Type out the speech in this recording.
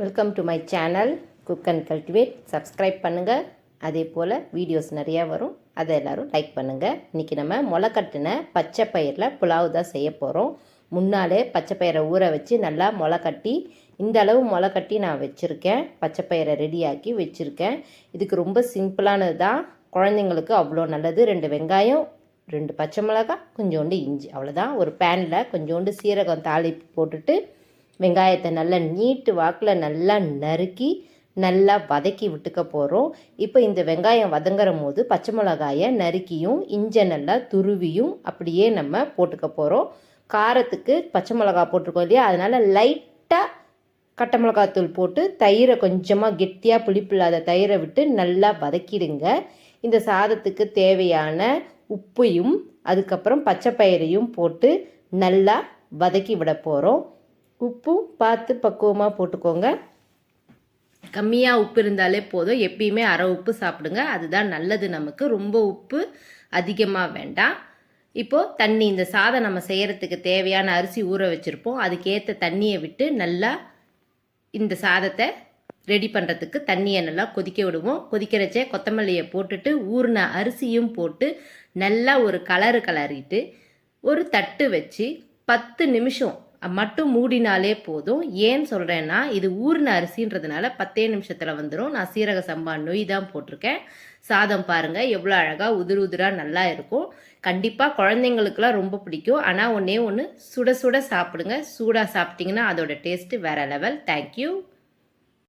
Welcome to my channel cook and cultivate subscribe பண்ணுங்கள் அதே போல் videos நிறையா வரும். அதை எல்லோரும் லைக் பண்ணுங்கள் இன்றைக்கி நம்ம முளைக்கட்டின பச்சை பயிரில் புலாவ் தான் செய்ய போகிறோம் முன்னாலே பச்சை பயிரை ஊற வச்சு நல்லா முளைக்கட்டி கட்டி இந்த அளவு முளைக்கட்டி கட்டி நான் வச்சுருக்கேன். பச்சை பயிரை ரெடியாக்கி வச்சுருக்கேன். இதுக்கு ரொம்ப சிம்பிளானது தான். குழந்தைங்களுக்கு அவ்வளோ நல்லது. ரெண்டு வெங்காயம் ரெண்டு பச்சை மிளகாய் கொஞ்சோண்டு இஞ்சி. அவ்வளோதான் ஒரு பேனில் கொஞ்சோண்டு சீரகம் தாளிப்பு போட்டுட்டு வெங்காயத்தை நல்லா நீட்டு வாக்கில் நல்லா நறுக்கி நல்லா வதக்கி விட்டுக்க போகிறோம் இப்போ இந்த வெங்காயம் வதங்குற போது பச்சை மிளகாயை நறுக்கியும் இஞ்சை நல்லா துருவியும் அப்படியே நம்ம போட்டுக்க போகிறோம் காரத்துக்கு பச்சை மிளகா போட்டிருக்கோம் இல்லையா? அதனால் லைட்டாக கட்டை மிளகாத்தூள் போட்டு தயிரை கொஞ்சமாக கெட்டியாக புளிப்பு இல்லாத தயிரை விட்டு நல்லா வதக்கிடுங்க. இந்த சாதத்துக்கு தேவையான உப்பையும் அதுக்கப்புறம் பச்சை பயிரையும் போட்டு நல்லா வதக்கி விட போகிறோம் உப்பும் பார்த்து பக்குவமாக போட்டுக்கோங்க. கம்மியாக உப்பு இருந்தாலே போதும். எப்பயுமே அரை உப்பு சாப்பிடுங்க. அதுதான் நல்லது நமக்கு. ரொம்ப உப்பு அதிகமாக வேண்டாம். இப்போது தண்ணி இந்த சாதம் நம்ம செய்கிறதுக்கு தேவையான அரிசி ஊற வச்சுருப்போம். அதுக்கேற்ற தண்ணியை விட்டு நல்லா இந்த சாதத்தை ரெடி பண்ணுறதுக்கு தண்ணியை நல்லா கொதிக்க விடுவோம். கொதிக்கிறச்சே கொத்தமல்லியை போட்டுட்டு ஊறின அரிசியும் போட்டு நல்லா ஒரு கலரு கலரிட்டு ஒரு தட்டு வச்சு பத்து நிமிஷம் மட்டும் மூடினாலே போதும். ஏன் சொல்கிறேன்னா இது ஊறின அரிசின்றதுனால பத்தே நிமிஷத்தில் வந்துடும் நான் சீரக சம்பா நொய் தான் போட்டிருக்கேன். சாதம் பாருங்கள் எவ்வளோ அழகாக உதிர் உதிராக நல்லா இருக்கும். கண்டிப்பாக குழந்தைங்களுக்குலாம் ரொம்ப பிடிக்கும். ஆனால் ஒன்றே ஒன்று சுட சுட சாப்பிடுங்க. சூடாக சாப்பிட்டிங்கன்னா அதோட டேஸ்ட்டு வேறு லெவல் தேங்க்யூ